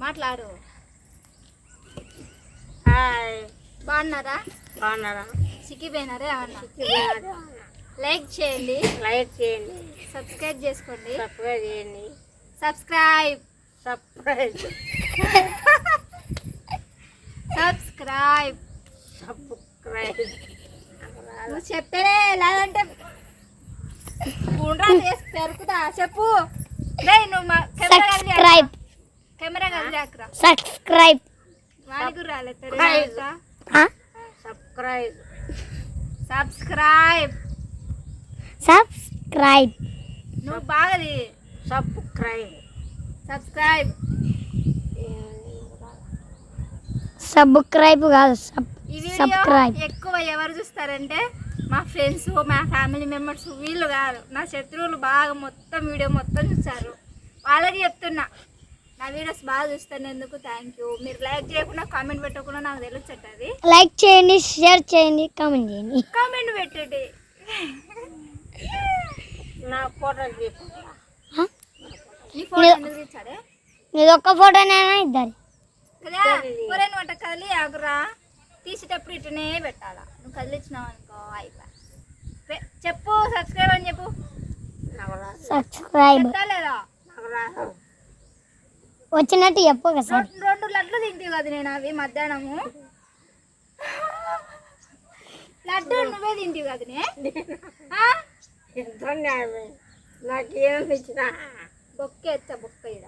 మాట్లాడు. హాయ్. బాగున్నారా? బాగున్నారా? సిక్కిపోయినారే ఏమన్నా? లైక్ చేయండి. లైక్ చేయండి. సబ్స్క్రైబ్ చేసుకోండి. సబ్స్క్రైబ్ చేయండి. సబ్స్క్రైబ్. సబ్స్క్రైబ్. సబ్స్క్రైబ్. సబ్స్క్రైబ్. నువ్వు చెప్తేనే లేదంటే గుండ్రా చేసి పెరుకుతా. చెప్పు. సబ్స్క్రైబ్ కెమెరా కదిలేకరా సబ్స్క్రైబ్ వాడికి? సబ్స్క్రైబ్ సబ్స్క్రైబ్ సబ్స్క్రైబ్ నువ్వు బాగది సబ్స్క్రైబ్ సబ్స్క్రైబ్ సబ్స్క్రైబ్ కాదు సబ్ సబ్స్క్రైబ్ ఎక్కువ ఎవరు చూస్తారంటే మా ఫ్రెండ్స్ మా ఫ్యామిలీ మెంబర్స్ వీళ్ళు కాదు. నా శత్రువులు బాగా మొత్తం వీడియో మొత్తం చూస్తారు వాళ్ళకి చెప్తున్నా. నా వీడియోస్ బాగా చూస్తున్నందుకు థ్యాంక్ యూ మీరు లైక్ చేయకుండా కామెంట్ పెట్టకుండా నాకు తెలుసట అది లైక్ చేయండి షేర్ చేయండి కామెంట్ చేయండి. కామెంట్ పెట్టండి. నా ఫోటో? నీ ఫోటో ఎందుకు ఒక్క ఫోటోనైనా ఇద్దరు కదా ఒరే నువ్వు అట్ట కదిలి ఆగురా. తీసేటప్పుడు ఇటనే పెట్టాలా? నువ్వు కదిలిచ్చినావు చెప్పు సబ్స్క్రైబ్ అని చెప్పు. సబ్స్క్రైబ్ లేదా వచ్చినట్టు చెప్పు రెండు లడ్లు తింటావు కదా నేను అవి మధ్యాహ్నము. లడ్డు నువ్వే తింటావు కదా నే? ఆ? ఎంత న్యాయమే నాకేం ఇచ్చినా బొక్క ఎత్త బొక్క ఇడ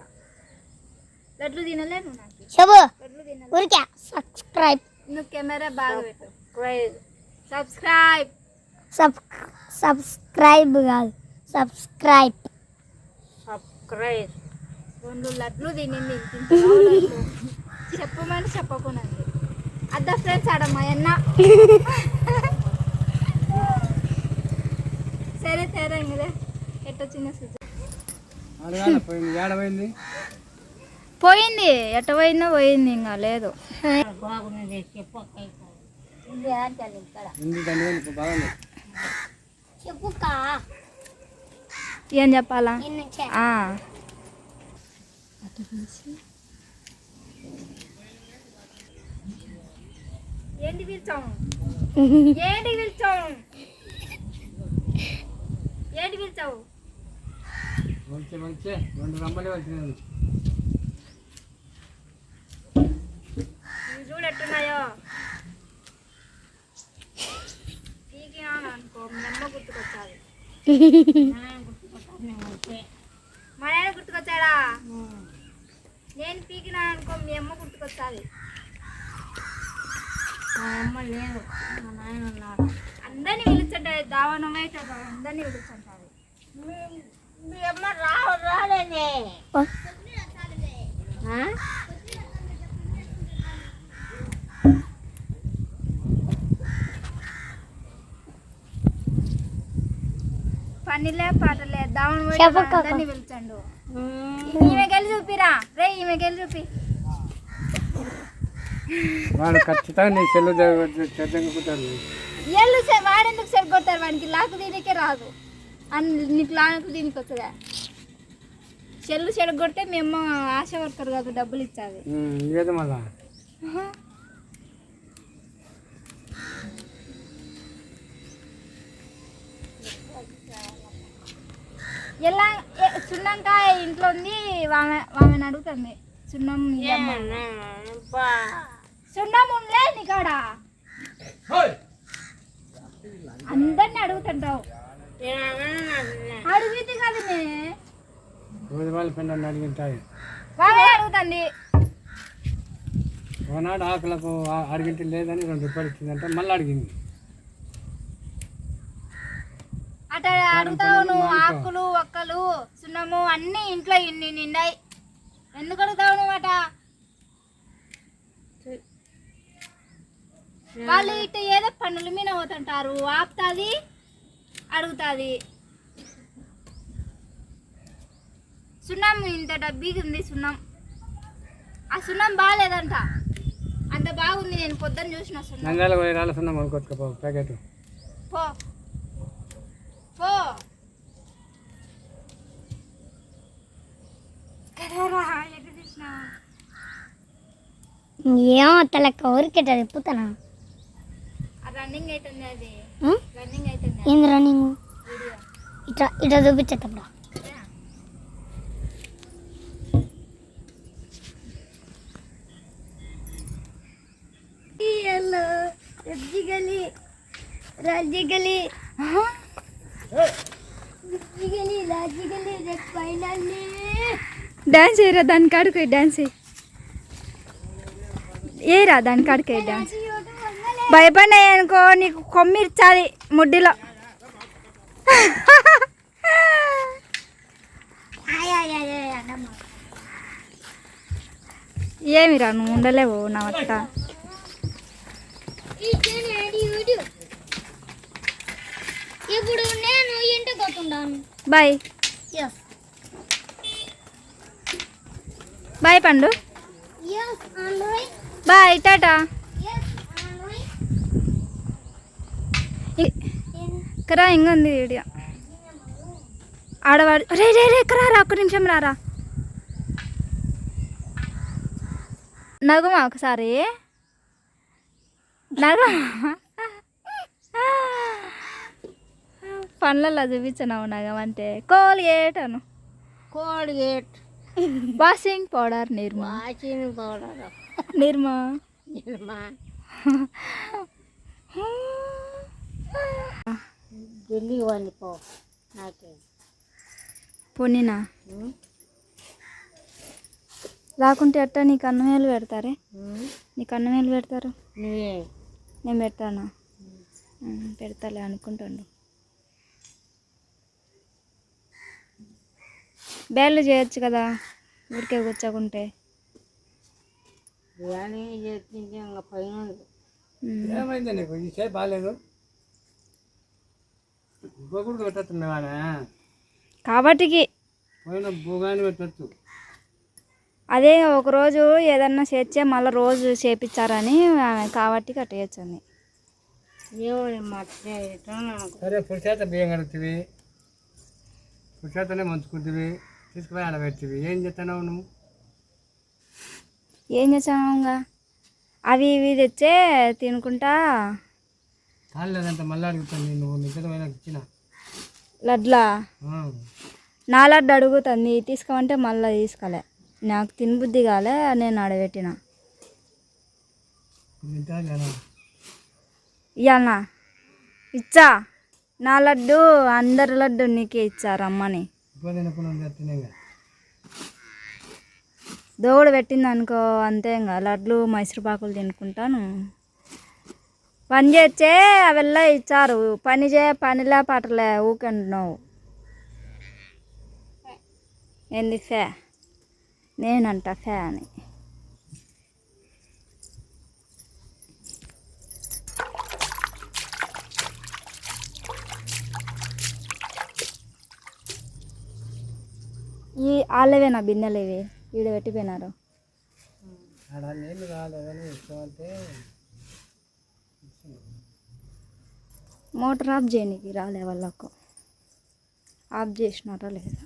లడ్లు తినలే నువ్వు నాకు. ఊరికే సబ్స్క్రైబ్ నువ్వు కెమెరా బాగా పెట్టు. సబ్స్క్రైబ్ సబ్స్క్రైబ్ సబ్ సబ్స్క్రైబ్ కాదు. సబ్స్క్రైబ్ సబ్స్క్రైబ్ రెండు లడ్లు తినింది. చెప్పమని చెప్పకుండా అద్దా ఫ్రెండ్స్ ఆడ మా అన్న సరే సరే ఎట్టొచ్చిందో చూద్దాం పోయింది. ఏడమైంది పోయింది? ఎట్ట పోయిందో పోయింది ఇంకా లేదు. ఏం చెప్పాలా? ఆ. ఏంటి పిలిచాము ఏంటి పిలిచాము ఏంటి పిలిచావు మంచి మంచి. రెండు రమ్మలే వచ్చినాయి. మీ నాయన గుర్తుకొచ్చాడా? నేను పీకినాను అనుకో మీ అమ్మ గుర్తుకొచ్చాది. మా అమ్మ లేదు. మా నాయన ఉన్నాడు. అందరినీ పిలుచుంటాయి దావనమే అందరినీ పిలుచుంటారు మీ అమ్మ రావు రాలేదే ఆ? పనిలే పాటలే దావన చెప్పక్క. అందరినీ పిలుచండు. ఈమె గెలి చూపిరా. రే ఈమె గెలి చూపి. వాడు ఖచ్చితంగా నీ చెల్లు చెద్దెంగుతాడు ఎల్లు సే- వాడెందుకు సెట్ కొడతారు? వానికి లాకు దీనికే రాదు. అని నీకు లాకు దీనికి వస్తుందా? చెల్లు చెడగొడితే మేము ఆశ వర్కర్ కాదు డబ్బులు ఇచ్చాది. మళ్ళా? ఎలా సున్నంకాయ ఇంట్లో ఉంది ఆమె ఆమెను అడుగుతుంది. సున్నం. సున్నం ఉండే నీకాడ అందరిని అడుగుతుంటావు. అడుగుతుంది కదా వాళ్ళ పిల్లల్ని అడిగింటాయి. వాళ్ళే అడుగుతుంది. ఒకనాడు ఆకులకు అడిగింటి లేదని రెండు రూపాయలు ఇచ్చిందంటే మళ్ళీ అడిగింది. అట అడుగుతావు నువ్వు ఆకులు ఒక్కలు సున్నము అన్ని ఇంట్లో ఇన్ని నిండాయి. ఎందుకు అడుగుతావు నువ్వు అట? వాళ్ళు ఇట ఏదో పనుల మీద పోతుంటారు. ఆపుతుంది అడుగుతుంది. సున్నం ఇంత డబ్బీది ఉంది సున్నం. ఆ సున్నం బాగాలేదంట. అంత బాగుంది నేను పొద్దున్న చూసిన సున్నం. నంద్యాల పోయి పో. ఏమో తలక్క ఊరికేట తిప్పుతానా రన్నింగ్ అవుతుంది అది? రన్నింగ్ అవుతుంది ఏంది రన్నింగ్ ఇట్లా ఇట్లా చూపించేటప్పుడు రజ్జిగలి రజ్జిగలి రజ్జిగలి రజ్జిగలి ఫైనల్లీ డాన్స్ ఏరా దాని కాడికి డాన్స్ ఏరా దాని కాడికి డాన్స్ భయపడినాయి అనుకో నీకు కొమ్మిర్చాలి ముడ్డిలో. ఏమిరా నువ్వు ఉండలేవు నా వట్ట ఇప్పుడు నేను ఇంటికి బాయ్. బాయ్ పండు. Bye tata. ఇక్కడ ఇంకా ఉంది వీడియో. ఆడవాడు రే రే రే ఇక్కడ రా ఒక్క నిమిషం రారా నగుమా ఒకసారి. నగమా. పనులలో చూపించనావు నగం అంటే. కోల్గేట్ అను. Colgate washing powder Nirma washing powder Nirma. Nirma. Delhi నాకే. పొన్నినా? ఉం? రాకుంటే ఎట్టా నీకు అన్నమేలు పెడతారే? నీకు అన్నమేలు పెడతారు? నేను పెడతాను? పెడతాలే అనుకుంటాను బేళ్ళు చేయొచ్చు కదా? ఊరికే కూర్చోకుంటే బిర్యానీ చేసి ఇంకా పైన ఉంది. ఉమ్, ఏమైంది నీకు? ఈ చేయి బాగాలేదు. గొగుడు పెట్టేస్తున్నావానే కాబట్టికి పోయిన భూగాని పెట్టచ్చు. అదే ఒకరోజు ఏదన్నా చేర్చే మళ్ళీ రోజు చేపించారని ఆమె కాబట్టి కట్టేయచ్చండి ఏమో మర్చిపోయాను నాకు. సరే పురుషేత బియ్యం కడుగుతుంది పురుషేతనే మంచుకుంటుంది తీసుకుపోయి ఆడబెడుతుంది ఏం చేస్తున్నావు నువ్వు? ఏం చేసాముగా అవి ఇవి తెచ్చే తినుకుంటా. కాలేదంటే మళ్ళీ అడుగుతాను నువ్వు నిజమైన ఇచ్చిన. లడ్లా. నా లడ్డు అడుగుతుంది తీసుకోమంటే మళ్ళీ తీసుకోలే. నాకు తినబుద్ధి కాలే నేను లేదా ఇవ్వాలనా ఇచ్చా. నా లడ్డు అందరి లడ్డు నీకే ఇచ్చా రమ్మని. ఇప్పుడు దోగుడు పెట్టింది అనుకో అంతే ఇంకా లడ్లు మైసూరుపాకులు తినుకుంటాను. పని చేస్తే అవెల్లా ఇచ్చారు. పని చే పనిలే పట్టలే ఊకంటున్నావు. ఏంది ఫే? నేనంట ఫే అని. ఈ వాళ్ళవే నా బిందెలు ఇవి? ఈడ పెట్టిపోయినారు ఆడ నీళ్ళు మోటార్ ఆఫ్ చేయనీకి రాలే వాళ్ళకు. ఆఫ్ చేసినారా లేదా?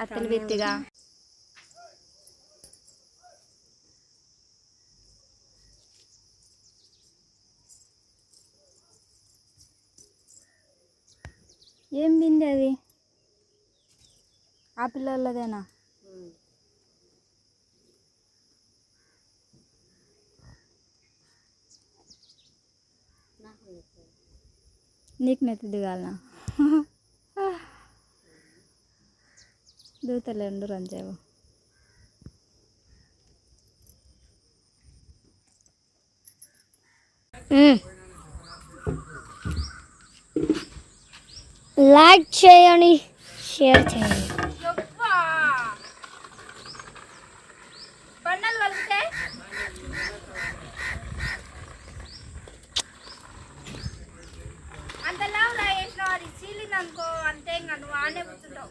అత్తలు వెత్తిగా ఏం బింది అది? ఆ పిల్లలదేనా? నీకు నెత్తి దిగాలనా దూతలే తెలియండు రంజావు. లైక్ చేయండి షేర్ చేయండి. చీలిందనుకో నువ్వు ఆనే కూర్చుంటావు.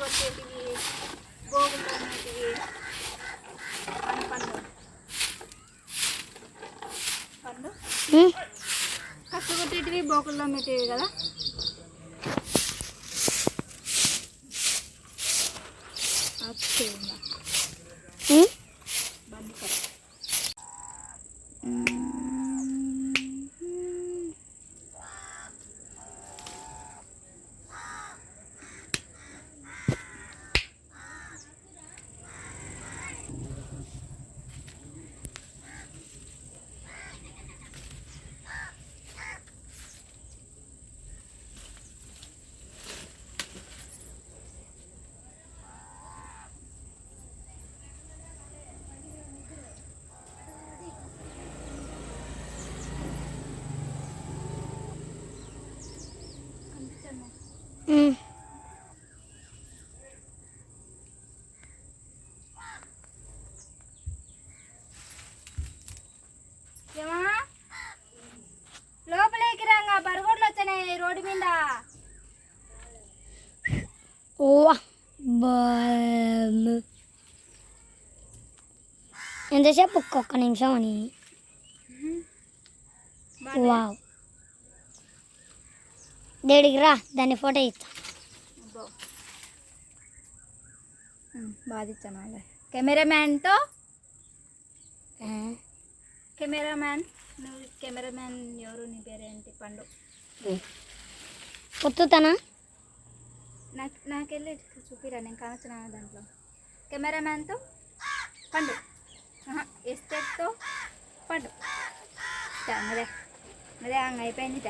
కసిగొట్టేటివి, గోగులు తోమేటివి, పండు పండు పండు కష్టపట్టేటివి బోకుల్లో మెట్టేవి కదా? అచ్చేయంగా వచ్చినాయి రోడ్డు మీద ఓ బల్ ఎంతసేపు ఒక్కొక్క నిమిషం అని వావ్ దేడికి రా దాన్ని ఫోటో ఇస్తా అబ్బో. ఉమ్, బాగా ఇచ్చాను వాళ్ళే కెమెరామ్యాన్తో కెమెరామ్యాన్ నువ్వు కెమెరామ్యాన్ ఎవరు నీ పేరేంటి పండు పొత్తుతానా నాకు నాకెళ్ళి చూపిరా నేను కనొచ్చిన దాంట్లో. కెమెరామ్యాన్తో పండు. ఆహా, ఎస్టేట్తో పండు. అదే అదే అయిపోయింది